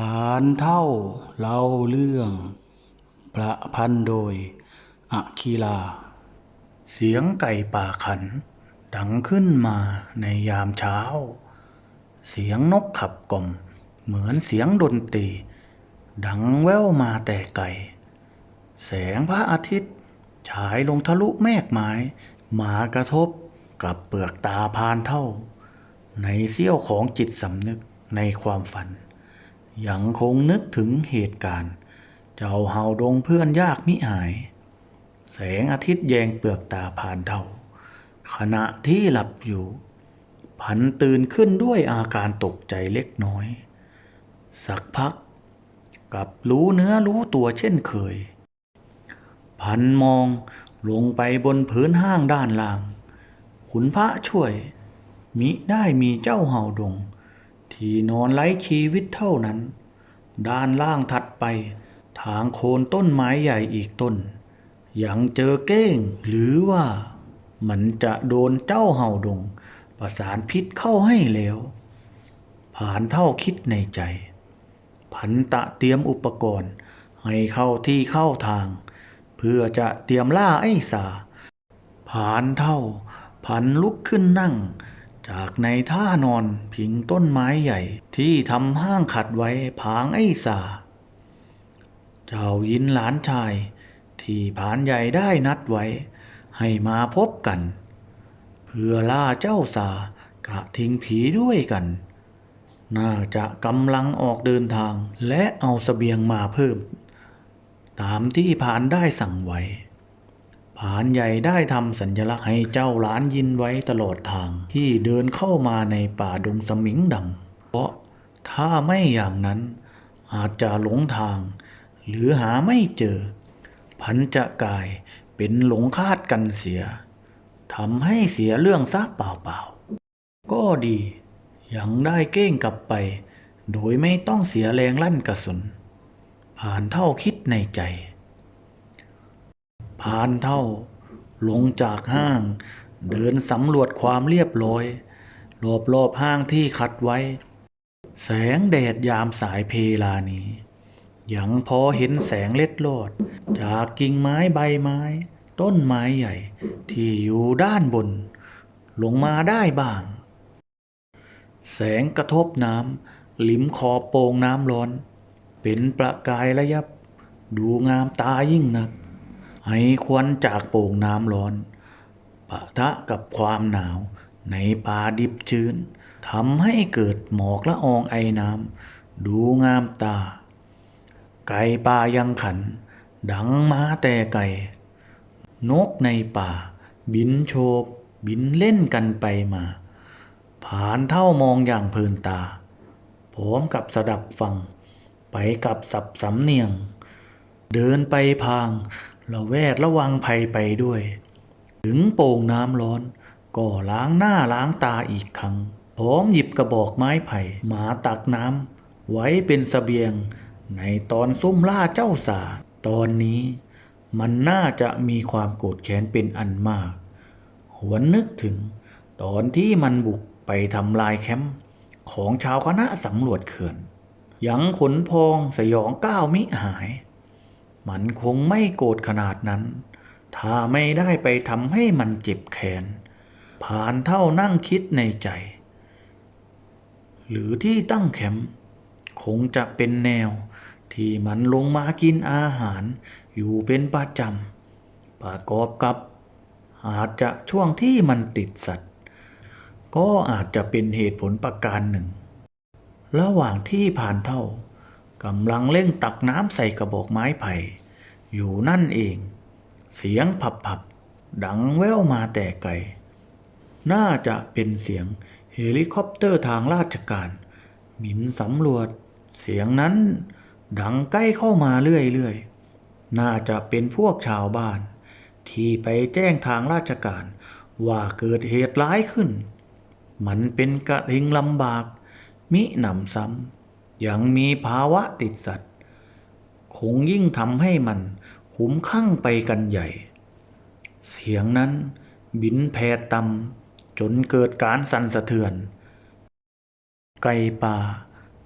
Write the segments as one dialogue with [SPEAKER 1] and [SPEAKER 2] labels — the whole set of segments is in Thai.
[SPEAKER 1] ลานเท่าเล่าเรื่องประพันธ์โดยอะคีลา เสียงไก่ป่าขัน ดังขึ้นมาในยามเช้า เสียงนกขับกล่อม เหมือนเสียงดนตรี ดังแว่วมาแต่ไกลแสงพระอาทิตย์ ฉายลงทะลุแมกไม้มากระทบกับเปลือกตาพานเท่า ในเสี้ยวของจิตสำนึกในความฝัน ยังคงนึกถึงเหตุการณ์ เจ้าเฮาดงเพื่อนยากมิหาย แสงอาทิตย์แยงเปลือกตาผ่านเท่า ขณะที่หลับอยู่ พันตื่นขึ้นด้วยอาการตกใจเล็กน้อย สักพักกลับรู้เนื้อรู้ตัวเช่นเคย พันมองลงไปบนพื้นห้างด้านล่าง ขุนพระช่วย มิได้มีเจ้าเห่าดง ที่นอนไร้ชีวิตเท่านั้น ด้านล่างถัดไป ทางโคนต้นไม้ใหญ่อีกต้น ยังเจอเก้ง หรือว่า มันจะโดนเจ้าเห่าดง ประสานพิษเข้าให้แล้ว ผ่านเท่าคิดในใจ พันตะเตรียมอุปกรณ์ ให้เข้าที่เข้าทาง เพื่อจะเตรียมล่าไอ้สา ผ่านเท่า พันลุกขึ้นนั่ง จากในท่านอนพิงต้นไม้ใหญ่ที่ทำห้างขัดไว้ผางไอ้สา เจ้ายินหลานชาย ที่ผานใหญ่ได้นัดไว้ ให้มาพบกัน เพื่อล่าเจ้าสากะทิ้งผีด้วยกัน น่าจะกำลังออกเดินทางและเอาเสบียงมาเพิ่ม ตามที่ผานได้สั่งไว้ ผานใหญ่ได้ทำสัญลักษณ์ให้เจ้าหลานยินไว้ตลอดทางที่เดินเข้ามาในป่าดงสมิงดำเพราะถ้าไม่อย่างนั้น อาจจะหลงทาง หรือหาไม่เจอ พันจะกลายเป็นหลงคาดกันเสียทำให้เสียเรื่องซะเปล่าๆก็ดียังได้เก้งกลับไป โดยไม่ต้องเสียแรงลั่นกระสุน ผ่านเท่าคิดในใจ ผ่านเท่า ลงจากห้าง เดินสำรวจความเรียบร้อยรอบๆห้างที่คัดไว้ แสงแดดยามสายเพลานี้ยังพอเห็นแสงเล็ดลอด จากกิ่งไม้ใบไม้ ต้นไม้ใหญ่ ที่อยู่ด้านบน ลงมาได้บ้าง แสงกระทบน้ำลิมขอบโป่งน้ำร้อน เป็นประกายระยับ ดูงามตายิ่งนัก ให้ควันจากโป่งน้ำร้อน ปะทะกับความหนาว ในป่าดิบชื้นทำให้เกิดหมอกละอองไอน้ำดูงามตา ไก่ป่ายังขัน ดังมาแต่ไก่ นกในป่า บินโฉบบินเล่นกันไปมา ผ่านเท่ามองอย่างเพลินตาพร้อมกับสดับฟัง ไปกับสับสำเนียง เดินไปพาง ระแวดระวังภัยไปด้วย ถึงโป่งน้ำร้อน ก็ล้างหน้าล้างตาอีกครั้ง พร้อมหยิบกระบอกไม้ไผ่มาตักน้ำไว้เป็นสเสบียง ในตอนซุ่มล่าเจ้าสา ตอนนี้ มันน่าจะมีความโกรธแค้นเป็นอันมาก หวนนึกถึง ตอนที่มันบุกไปทำลายแคมป์ของชาวคณะสำรวจเขื่อน ยังขนพองสยองก้าวมิหาย มันคงไม่โกรธขนาดนั้น ถ้าไม่ได้ไปทำให้มันเจ็บแขน ผ่านเท่านั่งคิดในใจ หรือที่ตั้งแคมป์คงจะเป็นแนวที่มันลงมากินอาหารอยู่เป็นประจำประกอบกับ อาจจะช่วงที่มันติดสัตว์ ก็อาจจะเป็นเหตุผลประการหนึ่ง ระหว่างที่ผ่านเท่า กำลังเร่งตักน้ำใส่กระบอกไม้ไผ่ อยู่นั่นเอง เสียงผับผับดังแว่วมาแต่ไกล น่าจะเป็นเสียงเฮลิคอปเตอร์ทางราชการบินสำรวจ เสียงนั้นดังใกล้เข้ามาเรื่อยๆ น่าจะเป็นพวกชาวบ้าน ที่ไปแจ้งทางราชการ ว่าเกิดเหตุร้ายขึ้น มันเป็นกระทิงลำบาก มิหนำซ้ำ ยังมีภาวะติดสัตว์ คงยิ่งทำให้มันคุ้มข้างไปกันใหญ่ เสียงนั้นบินแผ่ต่ำจนเกิดการสั่นสะเทือน ไก่ป่า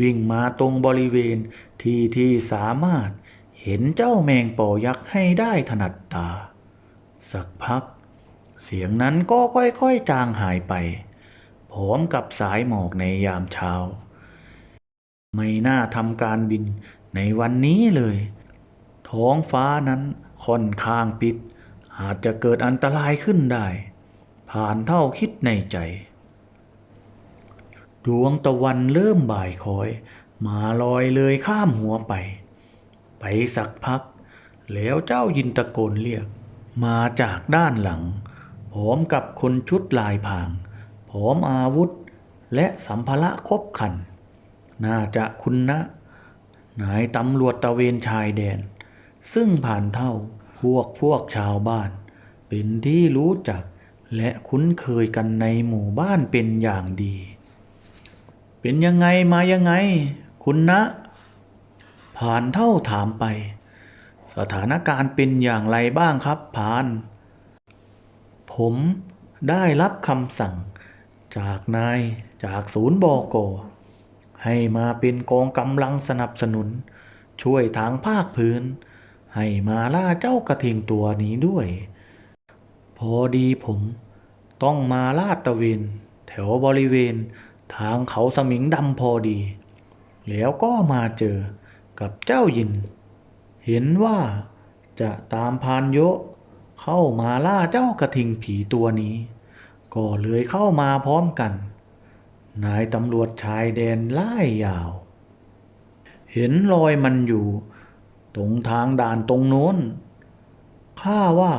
[SPEAKER 1] วิ่งมาตรงบริเวณที่ที่สามารถเห็นเจ้าแมงป่อยักษ์ให้ได้ถนัดตา สักพัก เสียงนั้นก็ค่อยๆจางหายไป พร้อมกับสายหมอกในยามเช้า ไม่น่าทำการบินในวันนี้เลย ท้องฟ้านั้นค่อนข้างปิด อาจจะเกิดอันตรายขึ้นได้ ผ่านเท่าคิดในใจ ดวงตะวันเริ่มบ่ายคอย มาลอยเลยข้ามหัวไป ไปสักพัก แล้วเจ้ายินตะโกนเรียก มาจากด้านหลังพร้อมกับคนชุดลายพางพร้อมอาวุธและสัมภาระครบคัน น่าจะคุณนะนายตำรวจตะเวนชายแดน ซึ่งผ่านเท่าพวกพวกชาวบ้าน เป็นที่รู้จักและคุ้นเคยกันในหมู่บ้านเป็นอย่างดี เป็นยังไงมายังไง คุณนะ ผ่านเท่าถามไป สถานการณ์เป็นอย่างไรบ้างครับผ่าน ผมได้รับคำสั่ง จากนายจากศูนย์บอกอ ให้มาเป็นกองกำลังสนับสนุน ช่วยทางภาคพื้น ให้มาล่าเจ้ากระทิงตัวนี้ด้วย พอดีผมต้องมาลาดตะเวนแถวบริเวณทางเขาสมิงดำพอดี แล้วก็มาเจอกับเจ้ายิน เห็นว่าจะตามพานโยะเข้ามาล่าเจ้ากระทิงผีตัวนี้ ก็เลยเข้ามาพร้อมกัน นายตำรวจชายแดนไล่ยาว เห็นรอยมันอยู่ ตรงทางด่านตรงโน้นข้าว่า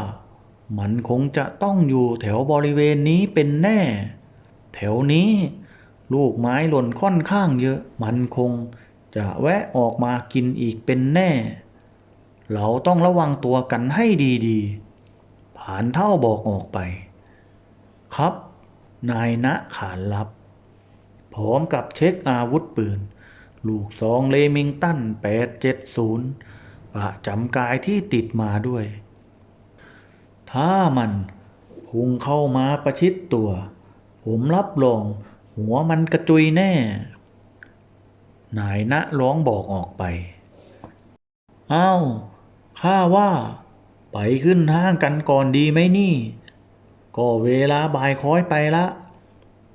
[SPEAKER 1] มันคงจะต้องอยู่แถวบริเวณนี้เป็นแน่ แถวนี้ ลูกไม้หล่นค่อนข้างเยอะ มันคงจะแวะออกมากินอีกเป็นแน่ เราต้องระวังตัวกันให้ดีๆ ผ่านเท่าบอกออกไป ครับ นายณขานรับ พร้อมกับเช็คอาวุธปืน ลูกซองเลมิงตัน 870 ประจำกายที่ติดมาด้วย ถ้ามันพุ่งเข้ามาประชิดตัว ผมรับรองหัวมันกระจุยแน่ นายณร้องบอกออกไป อ้าวข้าว่า ไปขึ้นห้างกันก่อนดีไหมนี่ ก็เวลาบ่ายค้อยไปละ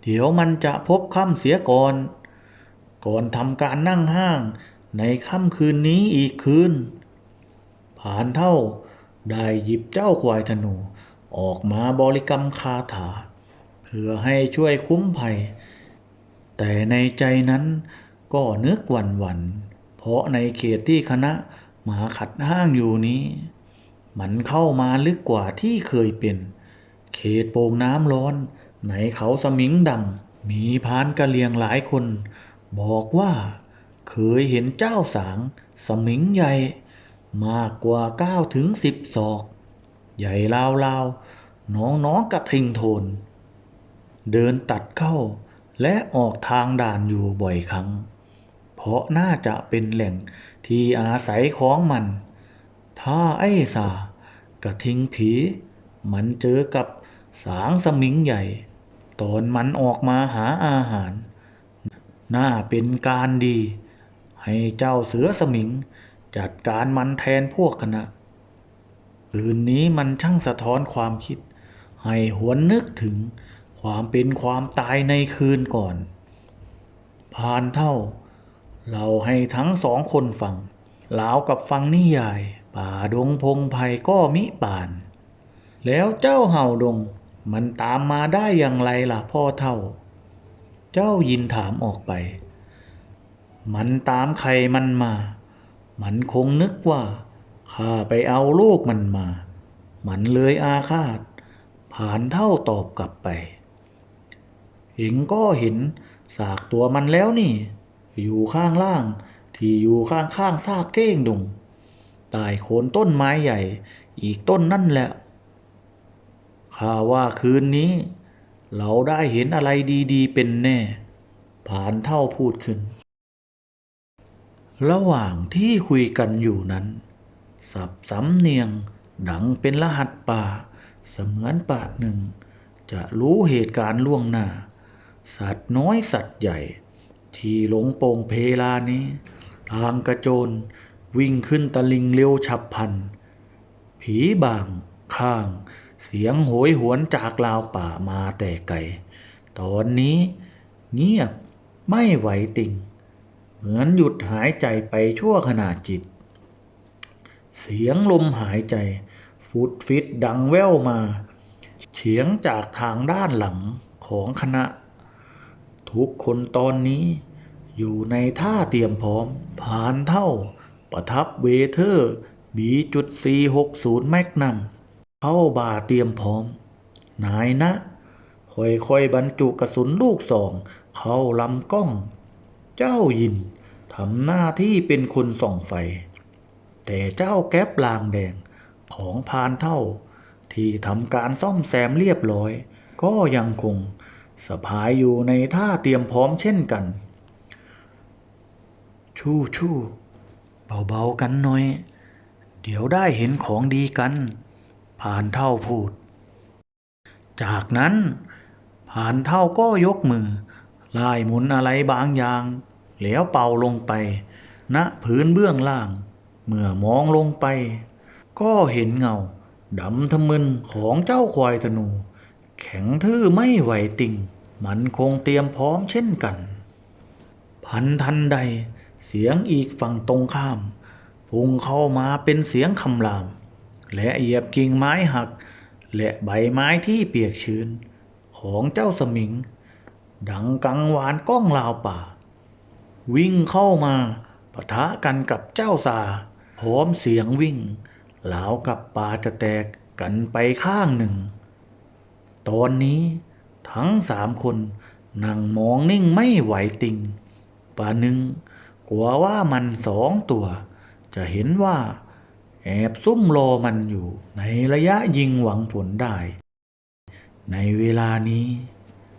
[SPEAKER 1] เดี๋ยวมันจะพบค่ำเสียก่อน ก่อนทำการนั่งห้างในค่ำคืนนี้อีกคืนผานเท่าได้หยิบเจ้าควายธนู ออกมาบริกรรมคาถา เพื่อให้ช่วยคุ้มภัย แต่ในใจนั้นก็นึกหวั่นหวันเพราะในเขตที่คณะหมาขัดห้างอยู่นี้ มันเข้ามาลึกกว่าที่เคยเป็น เขตโป่งน้ำร้อน ในเขาสมิงดำมีพานกะเลียงหลายคน บอกว่าเคยเห็นเจ้าสางสมิงใหญ่ มากกว่าเก้าถึงสิบศอก ใหญ่ลาวลาวๆน้องน้องๆกระทิงโทน เดินตัดเข้าและออกทางด่านอยู่บ่อยครั้ง เพราะน่าจะเป็นแหล่งที่อาศัยของมัน ถ้าไอ้สากระทิงผี มันเจอกับสางสมิงใหญ่ ตอนมันออกมาหาอาหาร น่าเป็นการดี ให้เจ้าเสือสมิง จัดการมันแทนพวกคณะคืนนี้มันช่างสะท้อนความคิด ให้หวนนึกถึงความเป็นความตายในคืนก่อน ผ่านเท่า เราให้ทั้งสองคนฟังลาวกับฟังนิยาย ป่าดงพงไพ่ก็มิป่าน แล้วเจ้าเห่าดง มันตามมาได้อย่างไรล่ะพ่อเท่า เจ้ายินถามออกไป มันตามใครมันมา มันคงนึกว่าข้าไปเอาลูกมันมา มันเลยอาฆาต ผ่านเท่าตอบกลับไปเองก็เห็นสากตัวมันแล้วนี่ อยู่ข้างล่าง ที่อยู่ข้างข้างซากเก้งดงใต้โคนต้นไม้ใหญ่ อีกต้นนั่นแหละ ข้าว่าคืนนี้ เราได้เห็นอะไรดีๆ เป็นแน่ ผ่านเท่าพูดขึ้น ระหว่างที่คุยกันอยู่นั้น สับสำเนียง ดังเป็นรหัสป่า เสมือนป่าหนึ่ง จะรู้เหตุการณ์ล่วงหน้า สัตว์น้อยสัตว์ใหญ่ ที่หลงโป่งเพลานี้ ทางกระโจนวิ่งขึ้นตะลิงเร็วฉับพลัน ผีบางข้าง เสียงโหยหวนจากลาวป่ามาแต่ไกลตอนนี้เงียบไม่ไหวติง เหมือนหยุดหายใจไปชั่วขณะจิต เสียงลมหายใจ ฟุดฟิตดังแว่วมา เฉียงจากทางด้านหลังของคณะ ทุกคนตอนนี้อยู่ในท่าเตรียมพร้อม ผ่านเท่า ประทับเวเทอร์บีจุด460แมกนัม เข้าบ่าเตรียมพร้อม นายนะค่อยๆบรรจุกระสุนลูกสอง เข้าลำกล้อง เจ้ายินทำหน้าที่เป็นคนส่องไฟ แต่เจ้าแก๊ปลางแดงของพานเท่า ที่ทำการซ่อมแซมเรียบร้อย ก็ยังคงสะพายอยู่ในท่าเตรียมพร้อมเช่นกัน ชู่ชู่เบาๆกันหน่อย เดี๋ยวได้เห็นของดีกัน ผ่านเท่าพูด จากนั้นผ่านเท่าก็ยกมือไล่หมุนอะไรบางอย่าง แล้วเป่าลงไป ณพื้นเบื้องล่าง เมื่อมองลงไป ก็เห็นเงาดำทะมึนของเจ้าควายธนู แข็งทื่อไม่ไหวติง มันคงเตรียมพร้อมเช่นกัน พันทันใด เสียงอีกฝั่งตรงข้ามพุ่งเข้ามาเป็นเสียงคำราม และเหยียบกิ่งไม้หัก และใบไม้ที่เปียกชื้น ของเจ้าสมิง ดังกังวานก้องลาวป่า วิ่งเข้ามาปะทะกันกับเจ้าสาพร้อมเสียงวิ่งหลาวกับป่าจะแตกกันไปข้างหนึ่ง ตอนนี้ทั้งสามคนนั่งมองนิ่งไม่ไหวติงป่าหนึ่งกลัวว่ามันสองตัว จะเห็นว่า แอบซุ่มรอมันอยู่ ในระยะยิงหวังผลได้ ในเวลานี้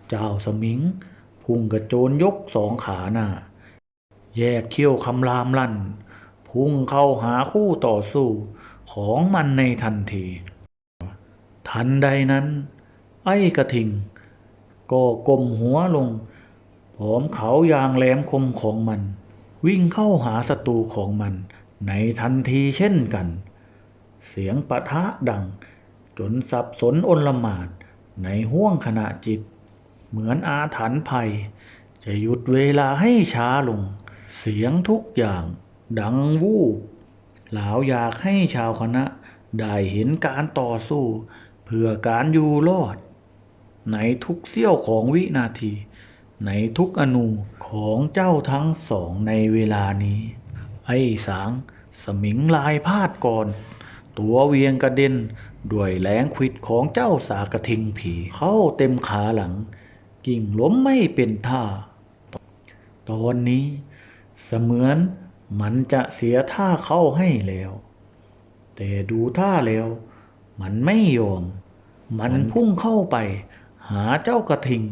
[SPEAKER 1] เจ้าสมิง พุ่งกระโจนยกสองขาหน้า แยกเขี้ยวคำรามลั่น พุ่งเข้าหาคู่ต่อสู้ของมันในทันที ทันใดนั้น ไอ้กระทิง ก็ก้มหัวลงพร้อมเขายางแหลมคมของมัน วิ่งเข้าหาศัตรูของมัน ในทันทีเช่นกัน เสียงปะทะดัง จนสับสนอนลหมาดในห้วงขณะจิต เหมือนอาถรรพ์ภัย จะหยุดเวลาให้ช้าลง เสียงทุกอย่างดังวูบหลาวอยากให้ชาวคณะได้เห็นการต่อสู้ เพื่อการอยู่รอด ในทุกเสี้ยวของวินาที ในทุกอนูของเจ้าทั้งสองในเวลานี้ ไอ้สาง สมิงลายพาดก่อน ตัวเวียงกระเด็น ด้วยแรงควิดของเจ้าสากระทิงผี เข้าเต็มขาหลัง กิ่งล้มไม่เป็นท่า ตอนนี้ เสมือนมันจะเสียท่าเข้าให้แล้ว แต่ดูท่าแล้ว มันไม่ยอม มันพุ่งเข้าไป หาเจ้ากระทิง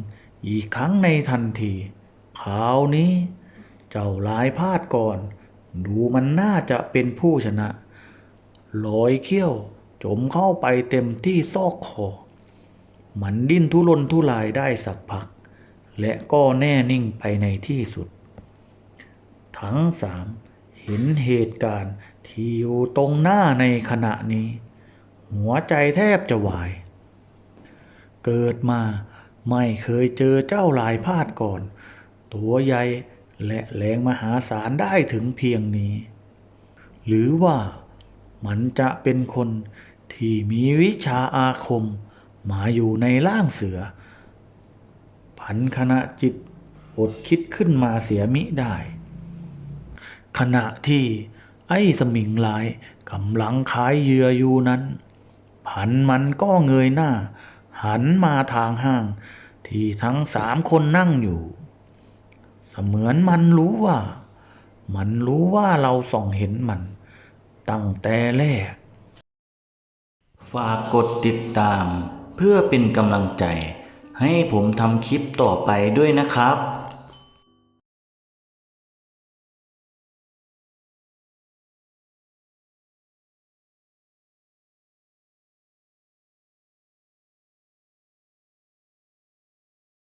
[SPEAKER 1] อีกครั้งในทันทีคราวนี้ เจ้าลายพาดก่อน ดูมันน่าจะเป็นผู้ชนะลอยเขี้ยว จมเข้าไปเต็มที่ซอกคอ มันดิ้นทุรนทุรายได้สักพัก และก็แน่นิ่งไปในที่สุด ทั้งสามเห็นเหตุการณ์ที่อยู่ตรงหน้าในขณะนี้ หัวใจแทบจะวาย เกิดมาไม่เคยเจอเจ้าลายพาดก่อน ตัวใหญ่ และแรงมหาศาลได้ถึงเพียงนี้ หรือว่ามันจะเป็นคนที่มีวิชาอาคมมาอยู่ในร่างเสือ พันขณะจิตอดคิดขึ้นมาเสียมิได้ ขณะที่ไอ้สมิงลายกำลังขายเหยื่ออยู่นั้น พันมันก็เงยหน้า หันมาทางห้าง ที่ทั้งสามคนนั่งอยู่ เหมือนมันรู้ว่า มันรู้ว่าเราส่องเห็นมัน ตั้งแต่แรก ฝากกดติดตาม เพื่อเป็นกำลังใจ ให้ผมทำคลิปต่อไปด้วยนะครับ